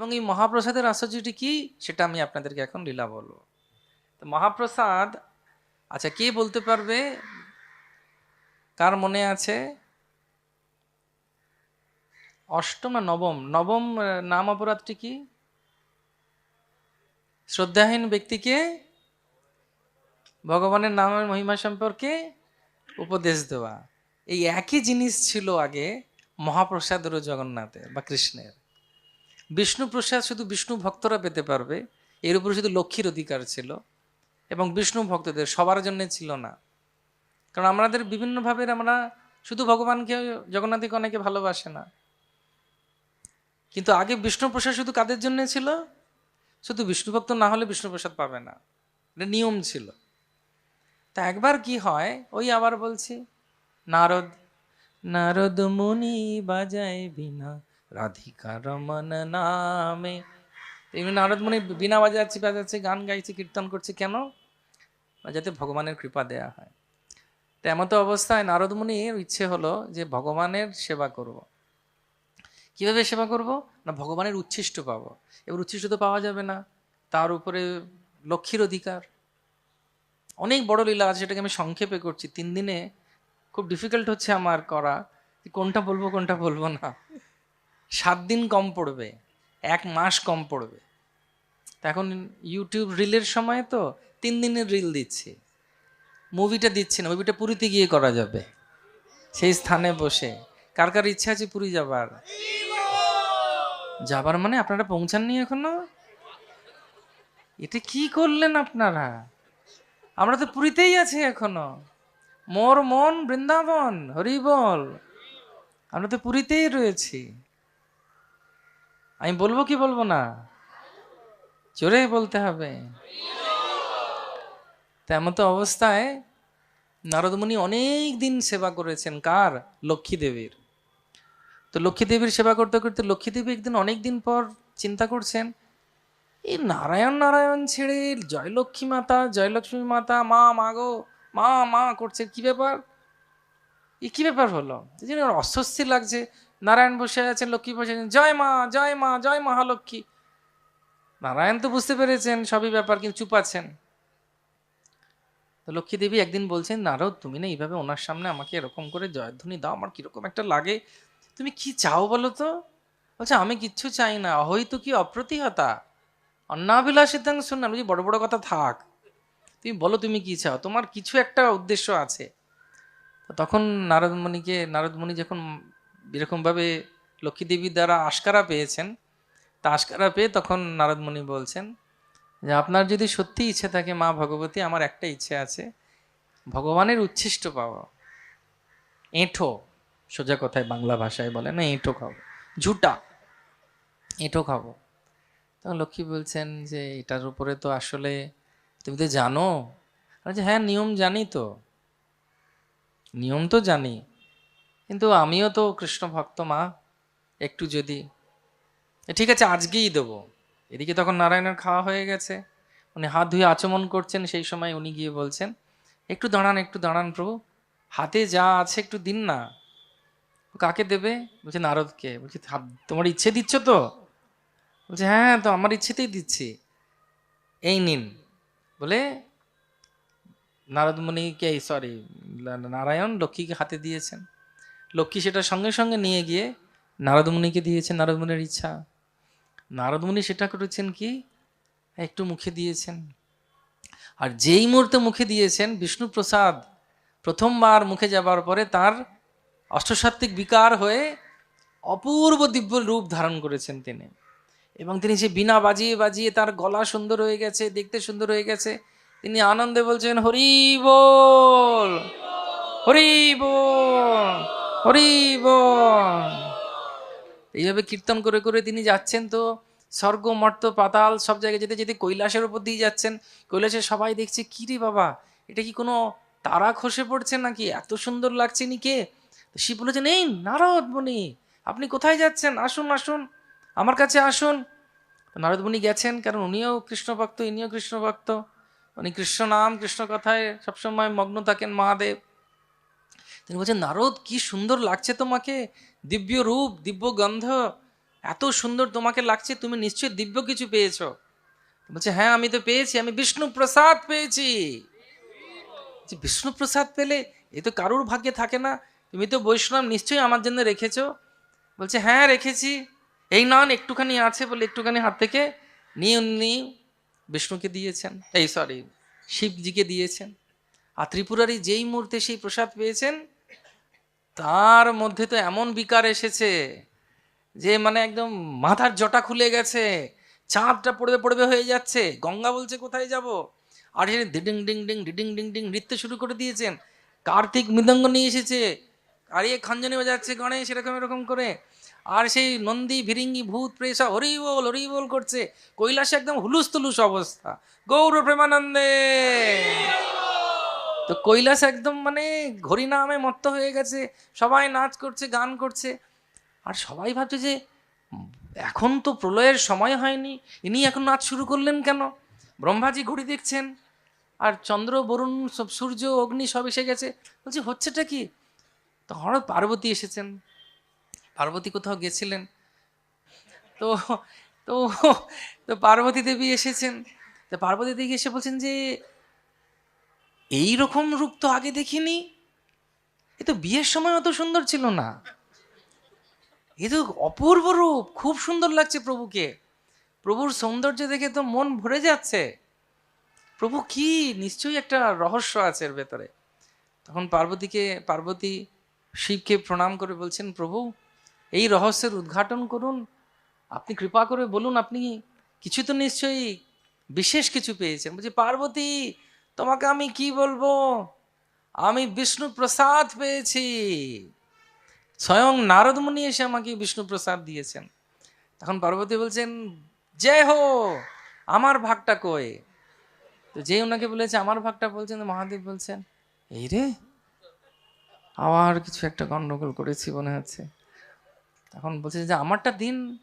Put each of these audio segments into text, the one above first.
এবং এই মহাপ্রসাদের আশ্চর্যটি কি? সেটা আমি আপনাদেরকে এখন লীলা বলব। তো মহাপ্রসাদ আচ্ছা কে বলতে পারবে? কার মনে আছে? অষ্টম না নবম? নবম নাম অপরাধটি কি? শ্রদ্ধাহীন ব্যক্তিকে ভগবানের নামের মহিমা সম্পর্কে উপদেশ দেওয়া। এই একই জিনিস ছিল আগে মহাপ্রসাদেরও জগন্নাথের বা কৃষ্ণের। বিষ্ণু প্রসাদ শুধু বিষ্ণু ভক্তরা পেতে পারবে, এর উপরে শুধু লক্ষ্মীর অধিকার ছিল এবং বিষ্ণু ভক্তদের সবার জন্য ছিল না। কারণ আমাদের বিভিন্নভাবে আমরা শুধু ভগবানকে জগন্নাথকে অনেকে ভালোবাসে না। কিন্তু আগে বিষ্ণু প্রসাদ শুধু কাদের জন্য ছিল? শুধু বিষ্ণু ভক্ত না হলে বিষ্ণু প্রসাদ পাবে না। এটা নিয়ম ছিল। তা একবার কি হয়? ওই আবার বলছি, নারদ নারদ মুনি বাজায় বিনা রাধিকা রমন নামে। এমনি নারদ মুনি বিনা বাজাচ্ছি বাজাচ্ছে গান গাইছে, কীর্তন করছে, কেন? যাতে ভগবানের কৃপা দেয়া হয়। তো অবস্থায় নারদ মুনির ইচ্ছে হলো যে ভগবানের সেবা করব। কীভাবে সেবা করব? না, ভগবানের উচ্ছিষ্ট পাবো। এবার উচ্ছিষ্ট তো পাওয়া যাবে না, তার উপরে লক্ষ্মীর অধিকার। অনেক বড় লীলা আছে, সেটাকে আমি সংক্ষেপে করছি। তিন দিনে খুব ডিফিকাল্ট হচ্ছে আমার করা। কোনটা বলব কোনটা বলব না। সাত দিন কম পড়বে, এক মাস কম পড়বে। এখন ইউটিউব রিলের সময় তো তিন দিনের রিল দিচ্ছি। মুভিটা দিচ্ছি না মুভিটা পুরীতে গিয়ে করা যাবে। সেই স্থানে বসে। কার কার ইচ্ছা আছে পুরী যাবার? যাবার মানে আপনারা পৌঁছাননি এখনও? এটা কি করলেন আপনারা? আমরা তো পুরীতেই আছি এখনও। মোর মন বৃন্দাবন হরিবল আমরা তো পুরীতেই রয়েছি। আমি বলব কি বলব না? জোরে বলতে হবে। তেমন তো অবস্থায় নারদমণি অনেক দিন সেবা করেছেন। কার? লক্ষ্মী দেবীর তো লক্ষ্মী দেবীর সেবা করতে করতে লক্ষ্মী দেবী একদিন অনেক দিন পর চিন্তা করছেন, এই নারায়ণ নারায়ণ ছেড়ে জয়লক্ষ্মী মাতা জয়লক্ষ্মী মাতা, মা মা গো, মা মা করছে। কি ব্যাপার? এ কি ব্যাপার হলো? অস্বস্তি লাগছে। নারায়ণ বসে আছেন, লক্ষ্মী বসে আছেন, জয় মা জয় মা, জয় মহালক্ষ্মী। নারায়ণ তো বুঝতে পেরেছেন সবই ব্যাপার, কিন্তু চুপ আছেন। তো লক্ষ্মী দেবী একদিন বলছেন, নারদ, তুমি না এইভাবে ওনার সামনে আমাকে এরকম করে জয়ধ্বনি দাও, আমার কীরকম একটা লাগে। তুমি কি চাও বলো তো? বলছে, আমি কিচ্ছু চাই না হয়তো কি অপ্রতিহতা? অন্নাবিলাসিতাং শুনলাম বলছি, বড় বড় কথা থাক। তুমি বলো তুমি কি চাও? তোমার কিছু একটা উদ্দেশ্য আছে। তখন নারদমণিকে নারদমণি যখন এরকমভাবে লক্ষ্মী দেবীর দ্বারা আশকারা পেয়েছেন, তা আশকারা পেয়ে তখন নারদমণি বলছেন যে, আপনার যদি সত্যি ইচ্ছে থাকে মা ভগবতী, আমার একটা ইচ্ছে আছে। ভগবানের উচ্ছিষ্ট পাওয়া। এঁঠো। সোজা কথায় বাংলা ভাষায় বলে, না, এঁঠো খাব ঝুটা। এঁঠো খাব তখন লক্ষ্মী বলছেন যে, এটার উপরে তো আসলে তুমি তো জানো? যে হ্যাঁ নিয়ম জানি তো। নিয়ম তো জানি। কিন্তু আমিও তো কৃষ্ণ ভক্ত, মা। একটু যদি। ঠিক আছে, আজকেই দেবো। এদিকে তখন নারায়ণের খাওয়া হয়ে গেছে। উনি হাত ধুয়ে আচমন করছেন, সেই সময় উনি গিয়ে বলছেন, একটু দাঁড়ান একটু দাঁড়ান প্রভু। হাতে যা আছে একটু দিন না। কাকে দেবে? বলছে, নারদকে। বলছি, "হাত- তোমার ইচ্ছে দিচ্ছ তো? বলছে হ্যাঁ তো আমার ইচ্ছেতেই দিচ্ছি। এই নিন। বলে নারদমণিকে সরি নারায়ণ লক্ষ্মীকে হাতে দিয়েছেন। লক্ষ্মী সেটা সঙ্গে সঙ্গে নিয়ে গিয়ে নারদমণিকে দিয়েছেন, নারদমণির ইচ্ছা। নারদমণি সেটা করেছেন কি? একটু মুখে দিয়েছেন। আর যেই মুহূর্তে মুখে দিয়েছেন বিষ্ণু প্রসাদ প্রথমবার মুখে যাবার পরে তার অষ্টসাত্ত্বিক বিকার হয়ে অপূর্ব দিব্য রূপ ধারণ করেছেন তিনি। এবং তিনি সে বিনা বাজিয়ে বাজিয়ে তার গলা সুন্দর হয়ে গেছে, দেখতে সুন্দর হয়ে গেছে। তিনি আনন্দে বলছেন, হরি বল! হরি বল! এইভাবে কীর্তন করে করে তিনি যাচ্ছেন তো, স্বর্গ, মর্ত, পাতাল, সব জায়গায় যেতে যেতে কৈলাসের উপর দিয়ে যাচ্ছেন। কৈলাসে সবাই দেখছে, কি রে বাবা, এটা কি কোনো তারা খসে পড়ছে নাকি? এত সুন্দর লাগছে নি কে? শিব বলেছেন, এই নারদ মুনি আপনি কোথায় যাচ্ছেন? আসুন আসুন, আমার কাছে আসুন। নারদ গেছেন, কারণ উনিও কৃষ্ণ ভক্ত ইনিও কৃষ্ণ ভক্ত উনি কৃষ্ণ নাম, কৃষ্ণ কথায় সবসময় মগ্ন থাকেন মহাদেব। তিনি বলছেন, নারদ, কি সুন্দর লাগছে তোমাকে। দিব্য রূপ, দিব্য গন্ধ। এত সুন্দর তোমাকে লাগছে, তুমি নিশ্চয়ই দিব্য কিছু পেয়েছ। বলছে হ্যাঁ আমি তো পেয়েছি। আমি বিষ্ণু প্রসাদ পেয়েছি। যে বিষ্ণু প্রসাদ পেলে এ তো কারুর ভাগ্যে থাকে না। তুমি তো বৈষ্ণব, নিশ্চয়ই আমার জন্য রেখেছো। বলছে হ্যাঁ রেখেছি। এই নন, একটুখানি আছে বলে একটুখানি হাত থেকে নিয়ে উনি বিষ্ণুকে দিয়েছেন। এই সরি শিবজিকে দিয়েছেন। আর ত্রিপুরারি যেই মুহূর্তে সেই প্রসাদ পেয়েছেন তার মধ্যে তো এমন বিকার এসেছে যে মানে একদম মাথার জটা খুলে গেছে, চাঁদটা পড়বে পড়বে হয়ে যাচ্ছে, গঙ্গা বলছে কোথায় যাব? আর সে ডিডিং ডিং ডিং, ডিডিং, ডিং ডিং নৃত্য শুরু করে দিয়েছেন। কার্তিক মৃদঙ্গ নিয়ে এসেছে। আর ইয়ে খঞ্জনি বাজাচ্ছে গণেশ এরকম এরকম করে। আর সেই নন্দী, ভিরিঙ্গি, ভূত, প্রেসা হরি বল হরি বল করছে। কৈলাসে একদম হুলুস তুলুস অবস্থা। গৌর প্রেমানন্দে। তো কৈলাস একদম মানে ঘড়ি নামে মত্ত হয়ে গেছে। সবাই নাচ করছে, গান করছে। আর সবাই ভাবছে যে, এখন তো প্রলয়ের সময় হয়নি, ইনি এখন নাচ শুরু করলেন কেন? ব্রহ্মাজি ঘড়ি দেখছেন, আর চন্দ্র, বরুণ, সব সূর্য, অগ্নি সব এসে গেছে। বলছি, হচ্ছেটা কি? তো হঠাৎ পার্বতী এসেছেন। পার্বতী কোথাও গেছিলেন? তো তো তো পার্বতী দেবী এসেছেন। তো পার্বতী দেবী এসে বলছেন যে এই রকম রূপ তো আগে দেখিনি। এ তো বিয়ের সময় অত সুন্দর ছিল না। এ তো অপূর্ব রূপ, খুব সুন্দর লাগছে প্রভুকে। প্রভুর সৌন্দর্য দেখে তো মন ভরে যাচ্ছে। প্রভু কি? নিশ্চয়ই একটা রহস্য আছে এর ভেতরে। তখন পার্বতীকে, পার্বতী শিবকে প্রণাম করে বলছেন, প্রভু, এই রহস্যের উদ্ঘাটন করুন। আপনি কৃপা করে বলুন, আপনি কিছু তো নিশ্চয়ই বিশেষ কিছু পেয়েছেন। বলছি, পার্বতী তোমাকে আমি কি বলব? আমি বিষ্ণু প্রসাদ পেয়েছি। স্বয়ং নারদ মুনি এসে আমাকে বিষ্ণু প্রসাদ দিয়েছেন। তখন পার্বতী বলছেন, জয় হো, আমার ভাগটা কই? তো যে ওনাকে বলেছে, আমার ভাগটা বলছেন মহাদেব বলছেন, এই রে, আবার কিছু একটা গন্ডগোল করেছি মনে হচ্ছে। তখন বলছে যে, আমারটা দিন।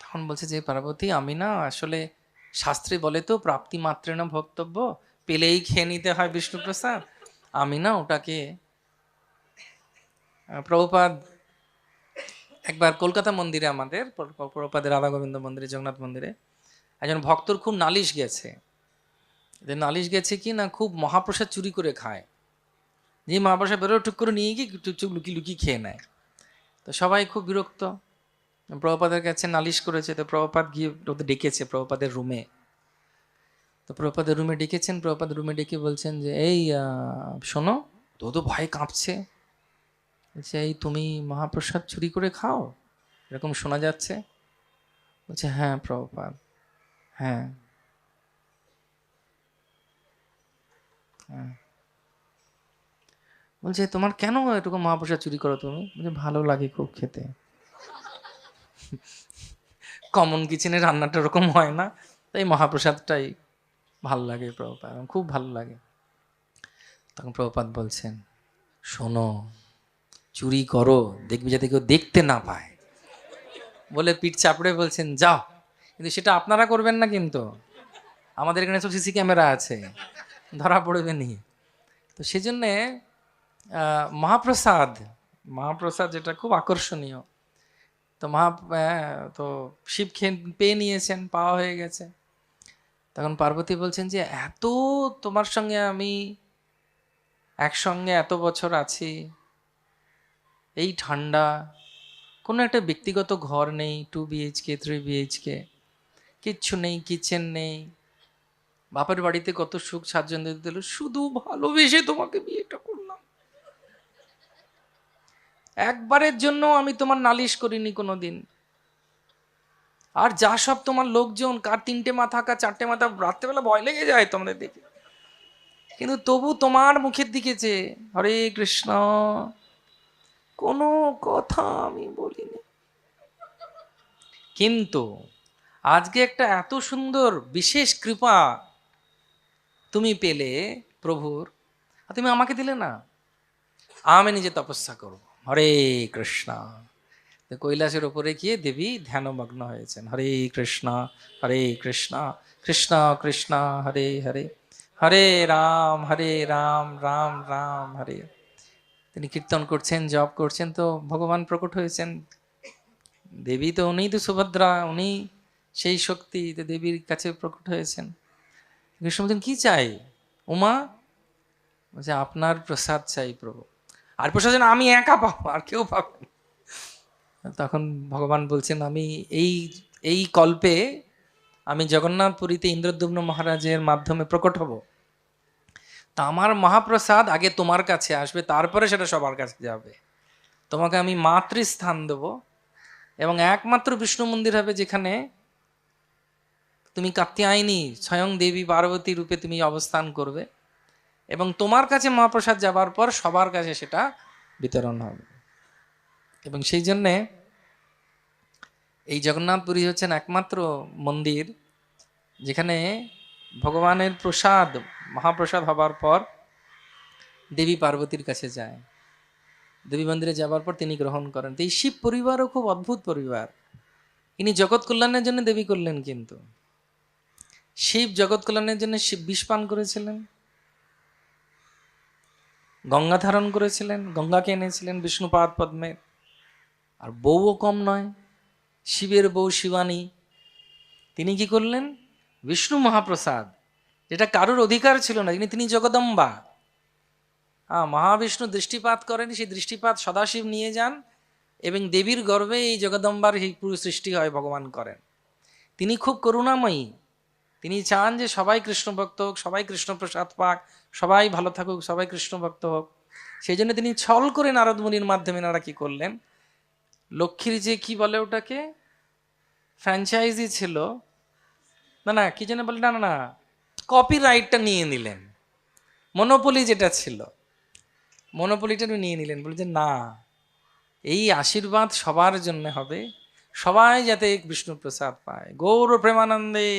তখন বলছে যে, পার্বতী, আমি না আসলে শাস্ত্রে বলে তো, প্রাপ্তি মাত্রে না ভক্তব্য, পেলেই খেয়ে নিতে হয় বিষ্ণুপ্রসাদ। আমি না ওটাকে প্রভুপাদ, একবার কলকাতা মন্দিরে আমাদের, প্র- প্র- প্রভুপাদের রাধা গোবিন্দ মন্দিরে, জগন্নাথ মন্দিরে, একজন ভক্তর খুব নালিশ গেছে। নালিশ গেছে কি না, খুব মহাপ্রসাদ চুরি করে খায়। যে মহাপ্রসাদ বেরো টুক করে নিয়ে গিয়ে লুকি লুকি খেয়ে নেয়। তো সবাই খুব বিরক্ত। প্রভুপাদের কাছে নালিশ করেছে, তো প্রভুপাদ গিয়ে ওদের ডেকেছে, প্রভুপাদের রুমে। তো প্রভুপাদের রুমে ডেকেছেন, প্রভুপাদ রুমে ডেকে বলছেন যে, এই শোনো তো তো ভয় কাঁপছে। বলছে, এই তুমি মহাপ্রসাদ চুরি করে খাও? এরকম শোনা যাচ্ছে? বলছে হ্যাঁ প্রভুপাদ হ্যাঁ। হ্যাঁ। বলছে, তোমার কেন এরকম মহাপ্রসাদ চুরি করো তুমি? বলছে, ভালো লাগে খুব খেতে। কমন কিচেনে রান্নাটা ওরকম হয় না। তাই মহাপ্রসাদটাই ভালো লাগে প্রভুপাদ আমার খুব ভালো লাগে। তখন প্রভুপাদ বলছেন, শোনো, চুরি করো, দেখবি যাতে কেউ দেখতে না পায়। বলে পিঠ চাপড়ে বলছেন, যাও, কিন্তু সেটা আপনারা করবেন না কিন্তু। আমাদের এখানে সব সিসি ক্যামেরা আছে, ধরা পড়বে নি। তো সেজন্যে মহাপ্রসাদ মহাপ্রসাদ যেটা খুব আকর্ষণীয় তো মহা আহ, তো শিব খেয়ে পেয়ে নিয়েছেন পাওয়া হয়ে গেছে। তখন পার্বতী বলছেন যে এত তোমার সঙ্গে আমি একসঙ্গে এত বছর আছি এই ঠান্ডা কোনো একটা ব্যক্তিগত ঘর নেই টু বিএইচকে থ্রি বিএইচকে কিচ্ছু নেই কিচেন নেই বাপের বাড়িতে কত সুখ স্বাচ্ছন্দ্য দিল শুধু ভালোবেসে তোমাকে বিয়েটা একবারের জন্য আমি তোমার নালিশ করিনি কোনো দিন আর যা সব তোমার লোকজন, কার তিনটে মাথা, কার চারটে মাথা, রাত্রেবেলা ভয় লেগে যায় তোমাদের দেখে। কিন্তু তবু তোমার মুখের দিকে যে, হরে কৃষ্ণ, কোনো কথা আমি বলিনি। কিন্তু আজকে একটা এত সুন্দর, বিশেষ কৃপা তুমি পেলে প্রভুর তুমি আমাকে দিলে না। আমি নিজে তপস্যা করব। হরে কৃষ্ণ। তো কৈলাসের ওপরে গিয়ে দেবী ধ্যানমগ্ন হয়েছেন। হরে কৃষ্ণ হরে কৃষ্ণ কৃষ্ণ কৃষ্ণ, হরে হরে। হরে রাম হরে রাম রাম রাম, হরে। তিনি কীর্তন করছেন, জপ করছেন, তো ভগবান প্রকট হয়েছেন। দেবী তো উনি তো সুভদ্রা উনি সেই শক্তি তো দেবীর কাছে প্রকট হয়েছেন। কৃষ্ণ কি চাই? উমা? বলছে, আপনার প্রসাদ চাই প্রভু। আর প্রসাদ যেন আমি একা পাবো, আর কেউ পাবে তখন ভগবান বলছেন, আমি এই এই কল্পে আমি জগন্নাথপুরীতে ইন্দ্রদ্যুম্ন মহারাজের মাধ্যমে প্রকট হব। তা আমার মহাপ্রসাদ আগে তোমার কাছে আসবে, তারপরে সেটা সবার কাছে যাবে। তোমাকে আমি মাতৃস্থান দেব এবং একমাত্র বিষ্ণু মন্দির হবে যেখানে তুমি কাত্যায়নী স্বয়ং দেবী পার্বতী রূপে তুমি অবস্থান করবে। এবং তোমার কাছে মহাপ্রসাদ যাবার পর সবার কাছে সেটা বিতরণ হবে। এবং সেই জন্যে এই জগন্নাথপুরী হচ্ছেন একমাত্র মন্দির যেখানে ভগবানের প্রসাদ, মহাপ্রসাদ হবার পর দেবী পার্বতীর কাছে যায়। দেবী মন্দিরে যাবার পর তিনি গ্রহণ করেন। তো এই শিব পরিবারও খুব অদ্ভুত পরিবার। ইনি জগৎ কল্যাণের জন্য দেবী করলেন কিন্তু। শিব জগৎ কল্যাণের জন্য শিব বিষ পান করেছিলেন। গঙ্গা ধারণ করেছিলেন, গঙ্গাকে এনেছিলেন বিষ্ণুপাদ পদ্মের আর বউও কম নয়, শিবের বউ শিবানী। তিনি কি করলেন? বিষ্ণু মহাপ্রসাদ, যেটা কারোর অধিকার ছিল না তিনি তিনি জগদম্বা। হ্যাঁ মহাবিষ্ণু দৃষ্টিপাত করেন, সেই দৃষ্টিপাত সদাশিব নিয়ে যান, এবং দেবীর গর্ভে এই জগদম্বার পুরো সৃষ্টি হয় ভগবান করেন। তিনি খুব করুণাময়ী। তিনি চান যে সবাই কৃষ্ণ ভক্ত হোক, সবাই কৃষ্ণ প্রসাদ পাক, সবাই ভালো থাকুক, সবাই কৃষ্ণ ভক্ত হোক। সেই জন্য তিনি ছল করে নারদ মুনির মাধ্যমে নারা কি করলেন? লক্ষ্মীর যে কি বলে ওটাকে? ফ্র্যাঞ্চাইজি ছিল। না না, কি যেন বলে? না না না কপিরাইটটা নিয়ে নিলেন। মনোপলি যেটা ছিল মনোপলিটা নিয়ে নিলেন। বলছেন না, এই আশীর্বাদ সবার জন্য হবে। সবাই যাতে বিষ্ণু প্রসাদ পায়। গৌর প্রেমানন্দে।